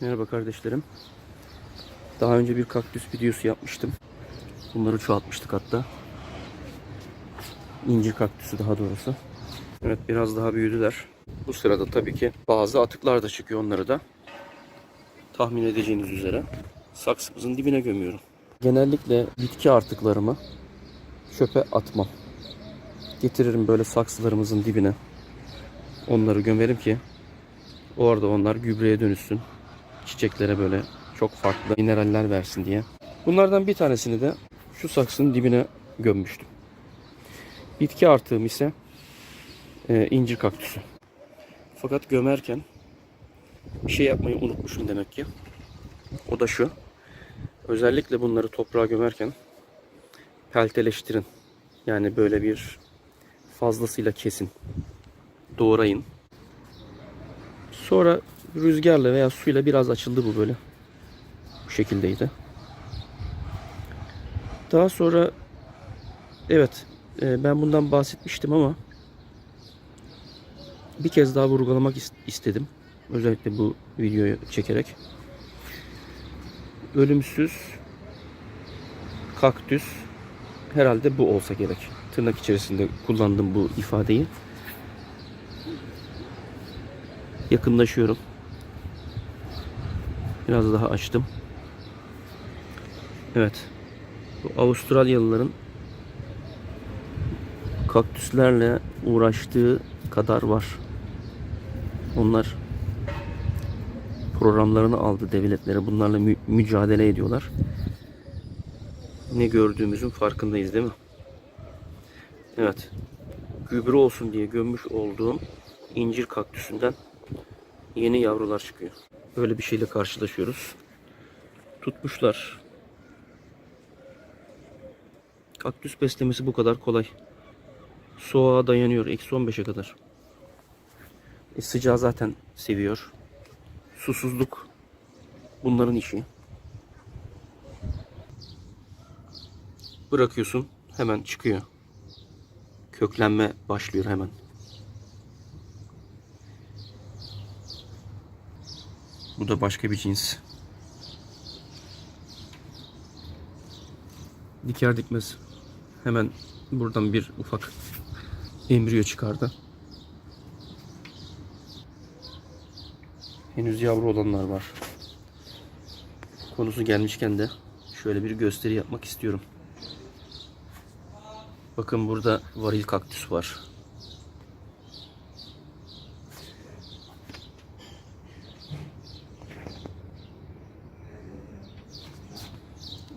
Merhaba kardeşlerim. Daha önce bir kaktüs videosu yapmıştım. Bunları çoğaltmıştık hatta. İncir kaktüsü daha doğrusu. Evet biraz daha büyüdüler. Bu sırada tabii ki bazı atıklar da çıkıyor onları da. Tahmin edeceğiniz üzere saksımızın dibine gömüyorum. Genellikle bitki artıklarımı çöpe atmam. Getiririm böyle saksılarımızın dibine. Onları gömerim ki orada onlar gübreye dönüşsün çiçeklere böyle çok farklı mineraller versin diye. Bunlardan bir tanesini de şu saksının dibine gömmüştüm. Bitki artığım ise e, incir kaktüsü. Fakat gömerken bir şey yapmayı unutmuşum demek ki. O da şu. Özellikle bunları toprağa gömerken pelteleştirin. Yani böyle bir fazlasıyla kesin. Doğrayın. Sonra rüzgarla veya suyla biraz açıldı bu böyle. Bu şekildeydi. Daha sonra evet e, ben bundan bahsetmiştim ama bir kez daha vurgulamak is- istedim. Özellikle bu videoyu çekerek. Ölümsüz kaktüs herhalde bu olsa gerek. Tırnak içerisinde kullandım bu ifadeyi. Yakınlaşıyorum. Biraz daha açtım. Evet. Bu Avustralyalıların kaktüslerle uğraştığı kadar var. Onlar programlarını aldı devletleri. Bunlarla mü- mücadele ediyorlar. Ne gördüğümüzün farkındayız değil mi? Evet. Gübre olsun diye gömmüş olduğum incir kaktüsünden yeni yavrular çıkıyor. Böyle bir şeyle karşılaşıyoruz. Tutmuşlar. Kaktüs beslemesi bu kadar kolay. Soğuğa dayanıyor. Eksi 15'e kadar. E, sıcağı zaten seviyor. Susuzluk bunların işi. Bırakıyorsun hemen çıkıyor. Köklenme başlıyor hemen. Bu da başka bir cins. Diker dikmez. Hemen buradan bir ufak embriyo çıkardı. Henüz yavru olanlar var. Konusu gelmişken de şöyle bir gösteri yapmak istiyorum. Bakın burada varil kaktüs var.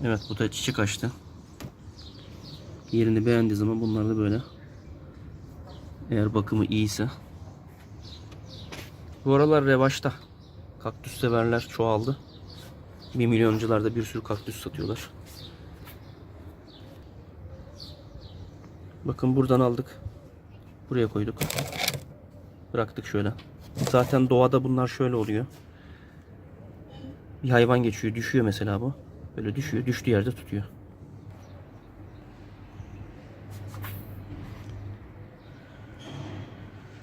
Evet bu da çiçek açtı. Yerini beğendiği zaman bunlar da böyle. Eğer bakımı iyiyse. Bu aralar revaçta. Kaktüs severler çoğaldı. Bir milyoncularda bir sürü kaktüs satıyorlar. Bakın buradan aldık. Buraya koyduk. Bıraktık şöyle. Zaten doğada bunlar şöyle oluyor. Bir hayvan geçiyor, düşüyor mesela bu. Böyle düşüyor, düştüğü yerde tutuyor.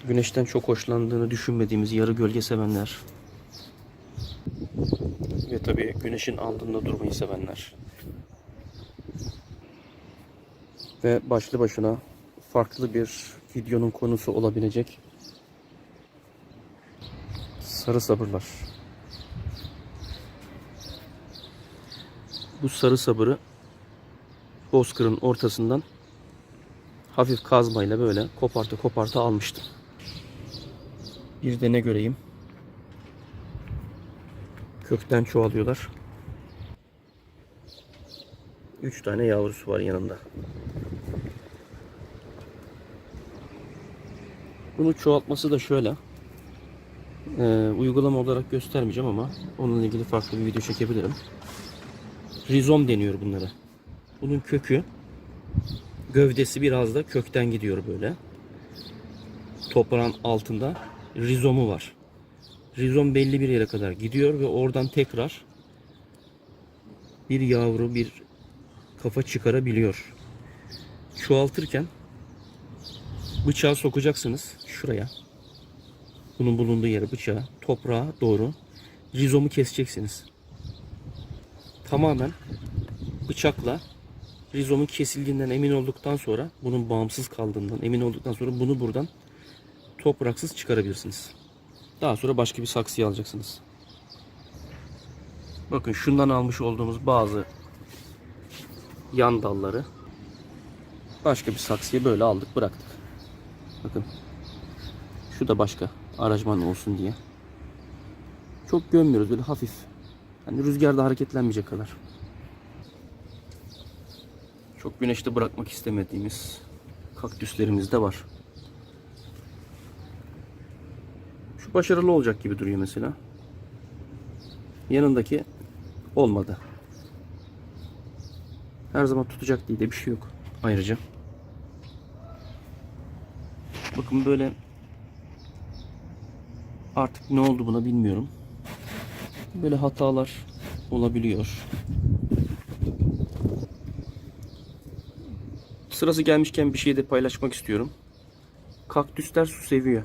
Güneşten çok hoşlandığını düşünmediğimiz yarı gölge sevenler. Ve tabii güneşin altında durmayı sevenler. Ve başlı başına farklı bir videonun konusu olabilecek sarı sabırlar. Bu sarı sabırı bozkırın ortasından hafif kazmayla böyle koparta koparta almıştım. Bir de ne göreyim? Kökten çoğalıyorlar. Üç tane yavrusu var yanında. Bunu çoğaltması da şöyle. Ee, uygulama olarak göstermeyeceğim ama onunla ilgili farklı bir video çekebilirim. Rizom deniyor bunlara. Bunun kökü gövdesi biraz da kökten gidiyor böyle. Toprağın altında rizomu var. Rizom belli bir yere kadar gidiyor ve oradan tekrar bir yavru bir kafa çıkarabiliyor. Çoğaltırken bıçağı sokacaksınız şuraya. Bunun bulunduğu yere bıçağı toprağa doğru rizomu keseceksiniz. Tamamen bıçakla rizomun kesildiğinden emin olduktan sonra bunun bağımsız kaldığından emin olduktan sonra bunu buradan topraksız çıkarabilirsiniz. Daha sonra başka bir saksıya alacaksınız. Bakın şundan almış olduğumuz bazı yan dalları başka bir saksıya böyle aldık bıraktık. Bakın şu da başka aracman olsun diye. Çok gömmüyoruz böyle hafif. Yani rüzgarda hareketlenmeyecek kadar. Çok güneşte bırakmak istemediğimiz kaktüslerimiz de var. Şu başarılı olacak gibi duruyor mesela. Yanındaki olmadı. Her zaman tutacak diye de bir şey yok. Ayrıca. Bakın böyle artık ne oldu buna bilmiyorum. Böyle hatalar olabiliyor. Sırası gelmişken bir şey de paylaşmak istiyorum. Kaktüsler su seviyor.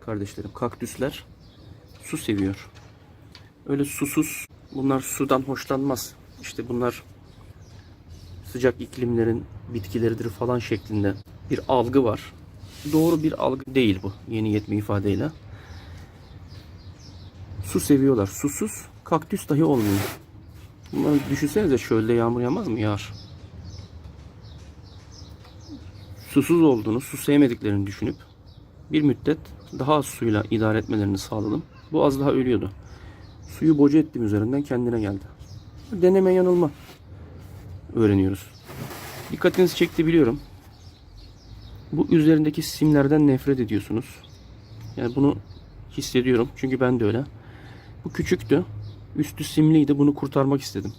Kardeşlerim kaktüsler su seviyor. Öyle susuz bunlar sudan hoşlanmaz. İşte bunlar sıcak iklimlerin bitkileridir falan şeklinde bir algı var. Doğru bir algı değil bu yeni yetme ifadeyle. Su seviyorlar. Susuz kaktüs dahi olmuyor. Bunları düşünsenize şöyle yağmur yağmaz mı? Yağar. Susuz olduğunu, su sevmediklerini düşünüp bir müddet daha az suyla idare etmelerini sağladım. Bu az daha ölüyordu. Suyu boca ettim üzerinden kendine geldi. Deneme yanılma öğreniyoruz. Dikkatinizi çekti biliyorum. Bu üzerindeki simlerden nefret ediyorsunuz. Yani bunu hissediyorum. Çünkü ben de öyle. Bu küçüktü. Üstü simliydi. Bunu kurtarmak istedim.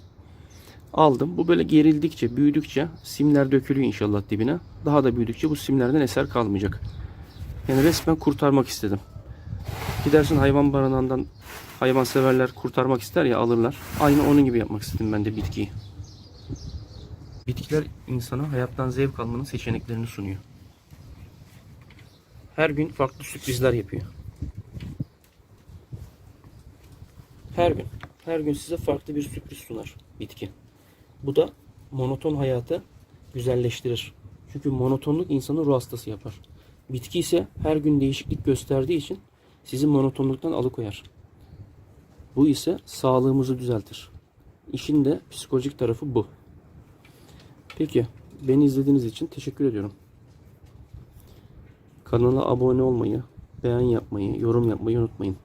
Aldım. Bu böyle gerildikçe, büyüdükçe simler dökülüyor inşallah dibine. Daha da büyüdükçe bu simlerden eser kalmayacak. Yani resmen kurtarmak istedim. Gidersin hayvan barınağından hayvan severler kurtarmak ister ya alırlar. Aynı onun gibi yapmak istedim ben de bitkiyi. Bitkiler insana hayattan zevk almanın seçeneklerini sunuyor. Her gün farklı sürprizler yapıyor. Her gün. Her gün size farklı bir sürpriz sunar bitki. Bu da monoton hayatı güzelleştirir. Çünkü monotonluk insanı ruh hastası yapar. Bitki ise her gün değişiklik gösterdiği için sizi monotonluktan alıkoyar. Bu ise sağlığımızı düzeltir. İşin de psikolojik tarafı bu. Peki, beni izlediğiniz için teşekkür ediyorum. Kanala abone olmayı, beğen yapmayı, yorum yapmayı unutmayın.